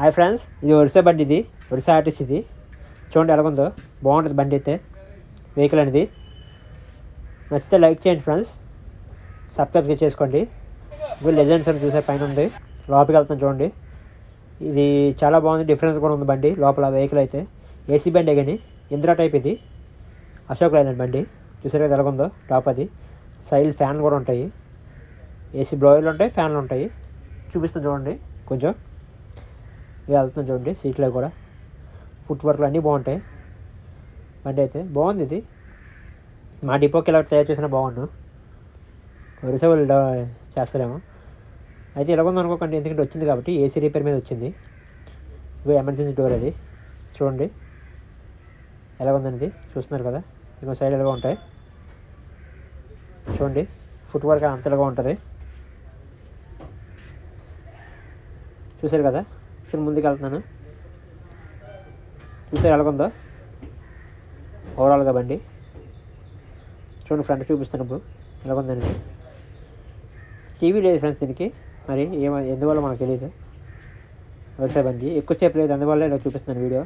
Hi friends ఇది ఒరిసా బండి ఇది. ఒరిసా ఆర్టిస్ట్ ఇది. చూడండి ఎలాగుందో. బాగుంటుంది బండి అయితే. వెహికల్ అనేది. నచ్చితే లైక్ చేయండి ఫ్రెండ్స్ సబ్స్క్రైబ్ చేసుకోండి. ఇది లెజెండ్స్ అని చూసే పైన ఉంది. లోపలికి వెళ్తాను చూడండి. ఇది చాలా బాగుంది. డిఫరెన్స్ కూడా ఉంది బండి. లోపల వెహికల్ అయితే. ఏసీ బండి కానీ. ఇంద్రా టైప్ ఇది. అశోక్ లైలాండ్ బండి. చూసారు కదా ఎలాగుందో. టాప్ అది. సైడ్ ఫ్యాన్లు కూడా ఉంటాయి. ఏసీ బ్లోయర్లు ఉంటాయి ఫ్యాన్లు ఉంటాయి. చూపిస్తాను చూడండి. కొంచెం. వెళ్తున్నాం చూడండి సీట్లో కూడా. ఫుట్ వర్క్లు అన్నీ బాగుంటాయి. బండి అయితే బాగుంది ఇది. మా డిపోకి ఇలా తయారు చేసినా బాగుండు. వరుసలు వాళ్ళు చేస్తారేమో. అయితే ఇలా అనుకోకండి ఎందుకంటే వచ్చింది కాబట్టి ఏసీ రిపేర్ మీద వచ్చింది. ఇగో ఎమర్జెన్సీ డోర్ అది. చూడండి. ఎలా చూస్తున్నారు కదా. ఇంకో సైడ్ ఎలాగో ఉంటాయి. చూడండి. ఫుట్ వర్క్ అంతలాగా ఉంటుంది. చూసారు కదా? ఇప్పుడు ముందుకు వెళ్తున్నాను చూసారు ఎలాగుందో? ఓవరాల్గా బండి. చూడండి ఫ్రంట్ చూపిస్తాను ఇప్పుడు ఎలాగుందండి టీవీ లేదు ఫ్రెండ్స్ దీనికి. మరి ఏమ ఎందువల్ల మనకు తెలియదు వ్యవసాయ బండి. ఎక్కువసేపు లేదు అందువల్ల ఇలా చూపిస్తున్నాను వీడియో.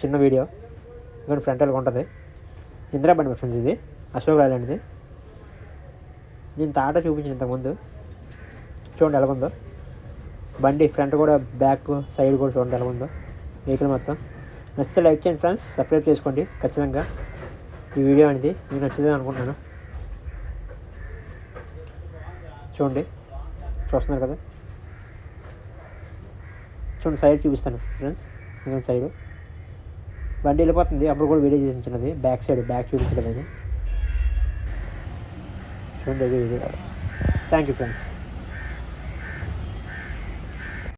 చిన్న వీడియో. ఇక్కడ ఫ్రంట్ ఎలా ఉంటుంది? ఇందిరా బండి ఫ్రెండ్స్ ఇది. అశోక్ రాయలాండ్ది నేను తాట చూపించిన ఇంతకుముందు. చూడండి ఎలాగుందో? బండి ఫ్రంట్ కూడా బ్యాక్ సైడ్ కూడా చూడండి ఎలా ఉందో. వెహికల్ మొత్తం. నచ్చితే లైక్ చేయండి ఫ్రెండ్స్ సబ్స్క్రైబ్ చేసుకోండి ఖచ్చితంగా. ఈ వీడియో అనేది మీకు నచ్చుతుంది అనుకుంటున్నాను. చూడండి చూస్తున్నారు కదా. చూడండి సైడ్ చూపిస్తాను ఫ్రెండ్స్ ఇంకొక సైడ్. బండి వెళ్ళిపోతుంది అప్పుడు కూడా వీడియో చూపించినది. బ్యాక్ సైడ్ బ్యాక్ చూపించలేదు చూడండి థ్యాంక్ యూ ఫ్రెండ్స్